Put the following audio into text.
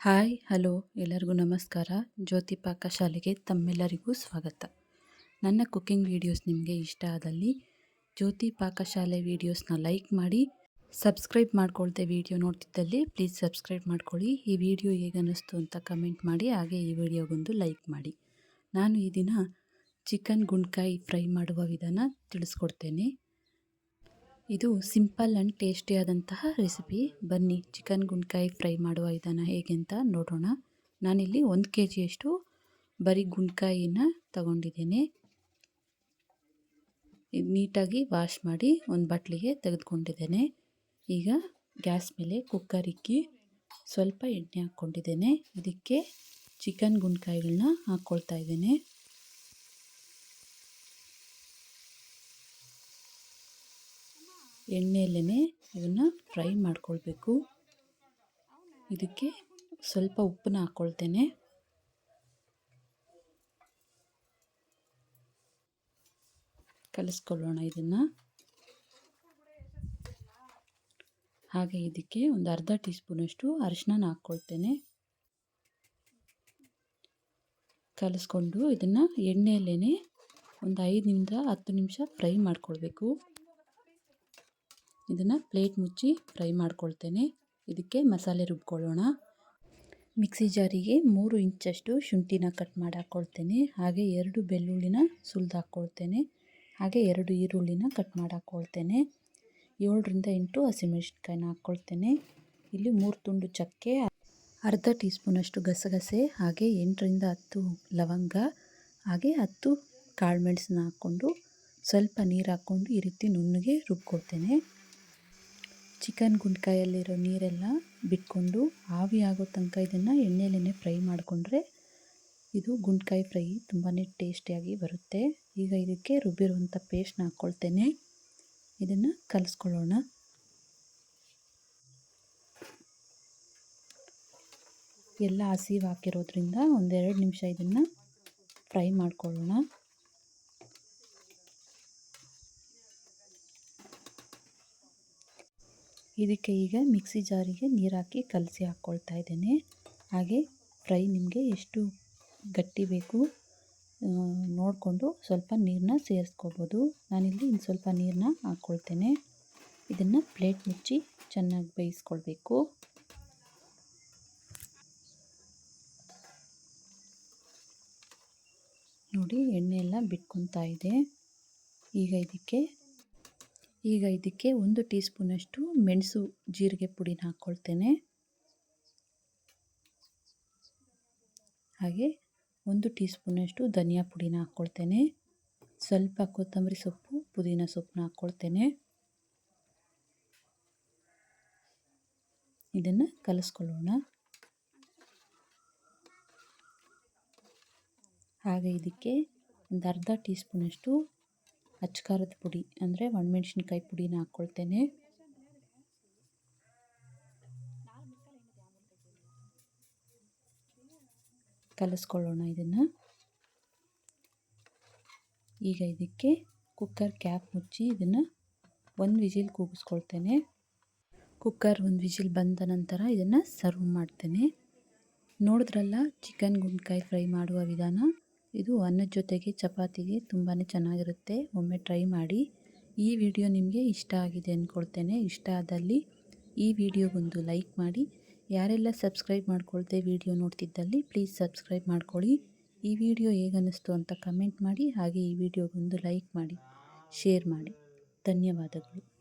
Hi, hello, ಎಲ್ಲರಿಗೂ ನಮಸ್ಕಾರ. ಜ್ಯೋತಿ ಪಾಕಶಾಲೆಗೆ ತಮ್ಮೆಲ್ಲರಿಗೂ ಸ್ವಾಗತ. ನನ್ನ ಕುಕ್ಕಿಂಗ್ ವೀಡಿಯೋಸ್ ನಿಮಗೆ ಇಷ್ಟ ಆದಲ್ಲಿ ಜ್ಯೋತಿ ಪಾಕಶಾಲೆ ವೀಡಿಯೋಸ್ನ ಲೈಕ್ ಮಾಡಿ, ಸಬ್ಸ್ಕ್ರೈಬ್ ಮಾಡ್ಕೊಳ್ದೆ ವೀಡಿಯೋ ನೋಡ್ತಿದ್ದಲ್ಲಿ ಪ್ಲೀಸ್ ಸಬ್ಸ್ಕ್ರೈಬ್ ಮಾಡ್ಕೊಳ್ಳಿ. ಈ ವಿಡಿಯೋ ಹೇಗನ್ನಿಸ್ತು ಅಂತ ಕಮೆಂಟ್ ಮಾಡಿ, ಹಾಗೆ ಈ ವಿಡಿಯೋಗೊಂದು ಲೈಕ್ ಮಾಡಿ. ನಾನು ಈ ದಿನ ಚಿಕನ್ ಗುಂಡ್ಕಾಯಿ ಫ್ರೈ ಮಾಡುವ ವಿಧಾನ ತಿಳಿಸ್ಕೊಡ್ತೇನೆ. ಇದು ಸಿಂಪಲ್ ಆ್ಯಂಡ್ ಟೇಸ್ಟಿಯಾದಂತಹ ರೆಸಿಪಿ. ಬನ್ನಿ, ಚಿಕನ್ ಗುಂಡ್ಕಾಯಿ ಫ್ರೈ ಮಾಡುವ ವಿಧಾನ ಹೇಗೆ ಅಂತ ನೋಡೋಣ. ನಾನಿಲ್ಲಿ ಒಂದು ಕೆ ಜಿಯಷ್ಟು ಬರೀ ಗುಂಡ್ಕಾಯಿನ ತಗೊಂಡಿದ್ದೇನೆ. ನೀಟಾಗಿ ವಾಶ್ ಮಾಡಿ ಒಂದು ಬಟ್ಲಿಗೆ ತೆಗೆದುಕೊಂಡಿದ್ದೇನೆ. ಈಗ ಗ್ಯಾಸ್ ಮೇಲೆ ಕುಕ್ಕರ್ ಇಕ್ಕಿ ಸ್ವಲ್ಪ ಎಣ್ಣೆ ಹಾಕ್ಕೊಂಡಿದ್ದೇನೆ. ಇದಕ್ಕೆ ಚಿಕನ್ ಗುಂಡ್ಕಾಯಿಗಳನ್ನ ಹಾಕ್ಕೊಳ್ತಾ ಇದ್ದೇನೆ. ಎಣ್ಣೆಯಲ್ಲೇ ಇದನ್ನು ಫ್ರೈ ಮಾಡ್ಕೊಳ್ಬೇಕು. ಇದಕ್ಕೆ ಸ್ವಲ್ಪ ಉಪ್ಪನ್ನ ಹಾಕ್ಕೊಳ್ತೇನೆ ಕಲಿಸ್ಕೊಳ್ಳೋಣ ಇದನ್ನು. ಹಾಗೆ ಇದಕ್ಕೆ ಒಂದು ಅರ್ಧ ಟೀ ಸ್ಪೂನಷ್ಟು ಅರಿಶಿನ ಹಾಕ್ಕೊಳ್ತೇನೆ ಕಲಿಸ್ಕೊಂಡು ಇದನ್ನು ಎಣ್ಣೆಯಲ್ಲೇ ಒಂದು ಐದರಿಂದ ಹತ್ತು ನಿಮಿಷ ಫ್ರೈ ಮಾಡ್ಕೊಳ್ಬೇಕು. ಇದನ್ನು ಪ್ಲೇಟ್ ಮುಚ್ಚಿ ಫ್ರೈ ಮಾಡ್ಕೊಳ್ತೇನೆ. ಇದಕ್ಕೆ ಮಸಾಲೆ ರುಬ್ಕೊಳ್ಳೋಣ. ಮಿಕ್ಸಿ ಜಾರಿಗೆ ಮೂರು ಇಂಚಷ್ಟು ಶುಂಠಿನ ಕಟ್ ಮಾಡಿ ಹಾಕ್ಕೊಳ್ತೇನೆ ಹಾಗೆ ಎರಡು ಬೆಳ್ಳುಳ್ಳಿನ ಸುಲಿದು ಹಾಕ್ಕೊಳ್ತೇನೆ ಹಾಗೆ ಎರಡು ಈರುಳ್ಳಿನ ಕಟ್ ಮಾಡಿ ಹಾಕ್ಕೊಳ್ತೇನೆ ಏಳರಿಂದ ಎಂಟು ಹಸಿಮೆಣಸಿನ್ಕಾಯಿನ ಹಾಕ್ಕೊಳ್ತೇನೆ ಇಲ್ಲಿ ಮೂರು ತುಂಡು ಚಕ್ಕೆ, ಅರ್ಧ ಟೀ ಸ್ಪೂನಷ್ಟು ಗಸಗಸೆ, ಹಾಗೆ ಎಂಟರಿಂದ ಹತ್ತು ಲವಂಗ, ಹಾಗೆ ಹತ್ತು ಕಾಳು ಮೆಣಸನ್ನ ಹಾಕ್ಕೊಂಡು ಸ್ವಲ್ಪ ನೀರು ಹಾಕ್ಕೊಂಡು ಈ ರೀತಿ ನುಣ್ಣಗೆ ರುಬ್ಕೊಳ್ತೇನೆ. ಚಿಕನ್ ಗುಂಡ್ಕಾಯಲ್ಲಿರೋ ನೀರೆಲ್ಲ ಬಿಟ್ಕೊಂಡು ಆವಿ ಆಗೋ ತನಕ ಇದನ್ನು ಎಣ್ಣೆಲೇ ಫ್ರೈ ಮಾಡಿಕೊಂಡ್ರೆ ಇದು ಗುಂಡ್ಕಾಯಿ ಫ್ರೈ ತುಂಬಾ ಟೇಸ್ಟಿಯಾಗಿ ಬರುತ್ತೆ. ಈಗ ಇದಕ್ಕೆ ರುಬ್ಬಿರುವಂಥ ಪೇಸ್ಟ್ನ ಹಾಕ್ಕೊಳ್ತೇನೆ ಇದನ್ನು ಕಲಿಸ್ಕೊಳ್ಳೋಣ. ಎಲ್ಲ ಹಸಿವು ಹಾಕಿರೋದ್ರಿಂದ ಒಂದೆರಡು ನಿಮಿಷ ಇದನ್ನು ಫ್ರೈ ಮಾಡ್ಕೊಳ್ಳೋಣ. ಇದಕ್ಕೆ ಈಗ ಮಿಕ್ಸಿ ಜಾರಿಗೆ ನೀರು ಹಾಕಿ ಕಲಸಿ ಹಾಕ್ಕೊಳ್ತಾ ಇದ್ದೇನೆ. ಹಾಗೆ ಫ್ರೈ ನಿಮಗೆ ಎಷ್ಟು ಗಟ್ಟಿ ಬೇಕು ನೋಡಿಕೊಂಡು ಸ್ವಲ್ಪ ನೀರನ್ನ ಸೇರಿಸ್ಕೋಬೋದು. ನಾನಿಲ್ಲಿ ಇನ್ನು ಸ್ವಲ್ಪ ನೀರನ್ನ ಹಾಕ್ಕೊಳ್ತೇನೆ ಇದನ್ನು ಪ್ಲೇಟ್ ಮುಚ್ಚಿ ಚೆನ್ನಾಗಿ ಬೇಯಿಸ್ಕೊಳ್ಬೇಕು. ನೋಡಿ, ಎಣ್ಣೆ ಎಲ್ಲ ಬಿಟ್ಕೊತಾ ಇದೆ. ಈಗ ಇದಕ್ಕೆ ಈಗ ಇದಕ್ಕೆ ಒಂದು ಟೀ ಸ್ಪೂನಷ್ಟು ಮೆಣಸು ಜೀರಿಗೆ ಪುಡಿನ ಹಾಕ್ಕೊಳ್ತೇನೆ ಹಾಗೆ ಒಂದು ಟೀ ಸ್ಪೂನಷ್ಟು ಧನಿಯಾ ಪುಡಿನ ಹಾಕ್ಕೊಳ್ತೇನೆ ಸ್ವಲ್ಪ ಕೊತ್ತಂಬರಿ ಸೊಪ್ಪು, ಪುದೀನ ಸೊಪ್ಪನ್ನ ಹಾಕ್ಕೊಳ್ತೇನೆ ಇದನ್ನು ಕಲಿಸ್ಕೊಳ್ಳೋಣ. ಹಾಗೆ ಇದಕ್ಕೆ ಒಂದು ಅರ್ಧ ಟೀ ಸ್ಪೂನಷ್ಟು ಅಚ್ಕಾರದ ಪುಡಿ, ಅಂದರೆ ಒಣಮೆಣ್ಸಿನ್ಕಾಯಿ ಪುಡಿನ ಹಾಕ್ಕೊಳ್ತೇನೆ ಕಲಿಸ್ಕೊಳ್ಳೋಣ ಇದನ್ನು. ಈಗ ಇದಕ್ಕೆ ಕುಕ್ಕರ್ ಕ್ಯಾಪ್ ಮುಚ್ಚಿ ಇದನ್ನು ಒಂದು ವಿಜಿಲ್ ಕೂಗಿಸ್ಕೊಳ್ತೇನೆ. ಕುಕ್ಕರ್ ಒಂದು ವಿಜಿಲ್ ಬಂದ ನಂತರ ಇದನ್ನು ಸರ್ವ್ ಮಾಡ್ತೇನೆ. ನೋಡಿದ್ರಲ್ಲ, ಚಿಕನ್ ಗುಂಡ್ಕಾಯಿ ಫ್ರೈ ಮಾಡುವ ವಿಧಾನ? ಇದು ಅನ್ನದ ಜೊತೆಗೆ ಚಪಾತಿಗೆ ತುಂಬಾ ಚೆನ್ನಾಗಿರುತ್ತೆ. ಒಮ್ಮೆ ಟ್ರೈ ಮಾಡಿ. ಈ ವಿಡಿಯೋ ನಿಮಗೆ ಇಷ್ಟ ಆಗಿದೆ ಅಂದ್ಕೊಳ್ತೇನೆ ಇಷ್ಟ ಆದಲ್ಲಿ ಈ ವಿಡಿಯೋಗೊಂದು ಲೈಕ್ ಮಾಡಿ. ಯಾರೆಲ್ಲ ಸಬ್ಸ್ಕ್ರೈಬ್ ಮಾಡ್ಕೊಳ್ತೆ ವಿಡಿಯೋ ನೋಡ್ತಿದ್ದಲ್ಲಿ ಪ್ಲೀಸ್ ಸಬ್ಸ್ಕ್ರೈಬ್ ಮಾಡ್ಕೊಳ್ಳಿ. ಈ ವಿಡಿಯೋ ಹೇಗನ್ನಿಸ್ತು ಅಂತ ಕಮೆಂಟ್ ಮಾಡಿ. ಹಾಗೆ ಈ ವಿಡಿಯೋಗೊಂದು ಲೈಕ್ ಮಾಡಿ. ಶೇರ್ ಮಾಡಿ. ಧನ್ಯವಾದಗಳು.